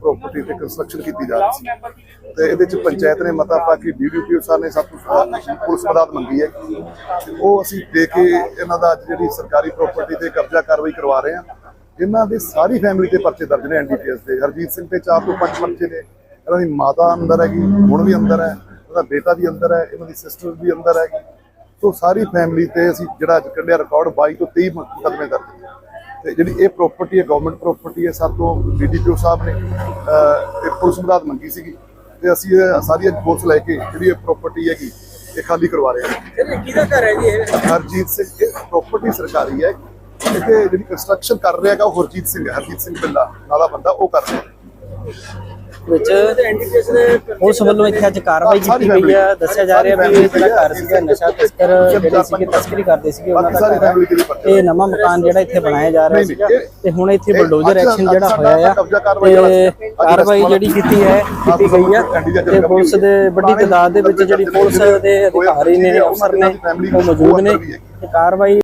Property ਤੇ construction ਕੀਤੀ ਜਾ ਰਹੀ ਸੀ। ਤੇ ਇਹਦੇ ਚ ਪੰਚਾਇਤ ਨੇ ਮਤਾ ਪਾ ਕੇ ਡੀਡੀਪੀਓ ਸਾਹਿਬ ਨੇ ਸਭ ਤੋਂ ਪੁਲਿਸ ਮਦਦ ਮੰਗੀ ਹੈ। ਤੇ ਉਹ ਅਸੀਂ ਦੇ ਕੇ ਇਹਨਾਂ ਦਾ ਅੱਜ ਜਿਹੜੀ ਸਰਕਾਰੀ ਪ੍ਰੋਪਰਟੀ ਤੇ ਕਬਜ਼ਾ ਕਾਰਵਾਈ ਕਰਵਾ ਰਹੇ ਹਾਂ। ਇਹਨਾਂ ਦੇ ਸਾਰੀ ਫੈਮਿਲੀ ਤੇ ਪਰਚੇ ਦਰਜ ਨੇ ਐਨਡੀਪੀਐਸ ਦੇ। ਹਰਜੀਤ ਸਿੰਘ ਤੇ ਚਾਰ ਤੋਂ ਪੰਜ ਪਰਚੇ ਨੇ। ਇਹਨਾਂ ਦੀ ਮਾਤਾ ਅੰਦਰ ਹੈਗੀ, ਹੁਣ ਵੀ ਅੰਦਰ ਹੈ। ਉਹਦਾ ਬੇਟਾ ਵੀ ਅੰਦਰ ਹੈ, ਇਹਨਾਂ ਦੀ ਸਿਸਟਰ ਵੀ ਅੰਦਰ ਹੈਗੀ। ਸੋ ਸਾਰੀ ਫੈਮਿਲੀ ਤੇ ਅਸੀਂ ਜਿਹੜਾ ਅੱਜ ਕੱਢਿਆ ਰਿਕਾਰਡ 22 ਤੋਂ 23 ਮੁਕੱਦਮੇ ਦਰਜ ਤੇ ਜਿਹੜੀ ਇਹ ਪ੍ਰਾਪਰਟੀ ਹੈ ਗਵਰਨਮੈਂਟ ਪ੍ਰਾਪਰਟੀ ਹੈ ਸਭ ਤੋਂ ਡੀਡੀਪੀਓ ਸਾਹਿਬ ਨੇ ਇਹ ਪੁਲਿਸ ਮਦਦ ਮੰਗੀ ਸੀਗੀ। ਤੇ ਅਸੀਂ ਇਹ ਸਾਰੀ ਪੁਲਿਸ ਲੈ ਕੇ ਜਿਹੜੀ ਇਹ ਪ੍ਰਾਪਰਟੀ ਹੈਗੀ ਇਹ ਖਾਲੀ ਕਰਵਾ ਰਹੇ ਹਾਂ। ਕਿਹਦਾ ਘਰ ਹੈ ਜੀ ਇਹ? ਹਰਜੀਤ ਸਿੰਘ ਇਹ ਪ੍ਰਾਪਰਟੀ ਸਰਕਾਰੀ ਹੈ। ਇੱਥੇ ਜਿਹੜੀ ਕੰਸਟਰਕਸ਼ਨ ਕਰ ਰਿਹਾ ਹੈਗਾ ਉਹ ਹਰਜੀਤ ਸਿੰਘ ਹਰਜੀਤ ਸਿੰਘ ਬਿੱਲਾ ਨਾਲਾ ਬੰਦਾ ਉਹ ਕਰ ਰਿਹਾ। ਵਿੱਚ ਪੁਲਿਸ ਵੱਲੋਂ ਇੱਥੇ ਅੱਜ ਕਾਰਵਾਈ ਕੀਤੀ ਗਈ ਆ। ਦੱਸਿਆ ਜਾ ਰਿਹਾ ਵੀ ਇਹ ਜਿਹੜਾ ਘਰ ਸੀਗਾ ਨਸ਼ਾ ਤਸਕਰ ਜਿਹੜੇ ਸੀਗੇ ਤਸਕਰੀ ਕਰਦੇ ਸੀਗੇ ਉਹਨਾਂ ਦਾ ਘਰ ਇਹ ਨਵਾਂ ਮਕਾਨ ਜਿਹੜਾ ਇੱਥੇ ਬਣਾਇਆ ਜਾ ਰਿਹਾ ਸੀਗਾ ਤੇ ਹੁਣ ਇੱਥੇ ਬਲਡੋਜ਼ਰ ਐਕਸ਼ਨ ਜਿਹੜਾ ਹੋਇਆ ਆ ਤੇ ਕਾਰਵਾਈ ਜਿਹੜੀ ਕੀਤੀ ਹੈ ਕੀਤੀ ਗਈ ਆ ਤੇ ਪੁਲਿਸ ਦੇ ਵੱਡੀ ਤਾਦਾਦ ਦੇ ਵਿੱਚ ਜਿਹੜੀ ਪੁਲਿਸ ਦੇ ਅਧਿਕਾਰੀ ਨੇ ਅਫਸਰ ਨੇ ਉਹ ਮੌਜੂਦ ਨੇ। ਤੇ ਕਾਰਵਾਈ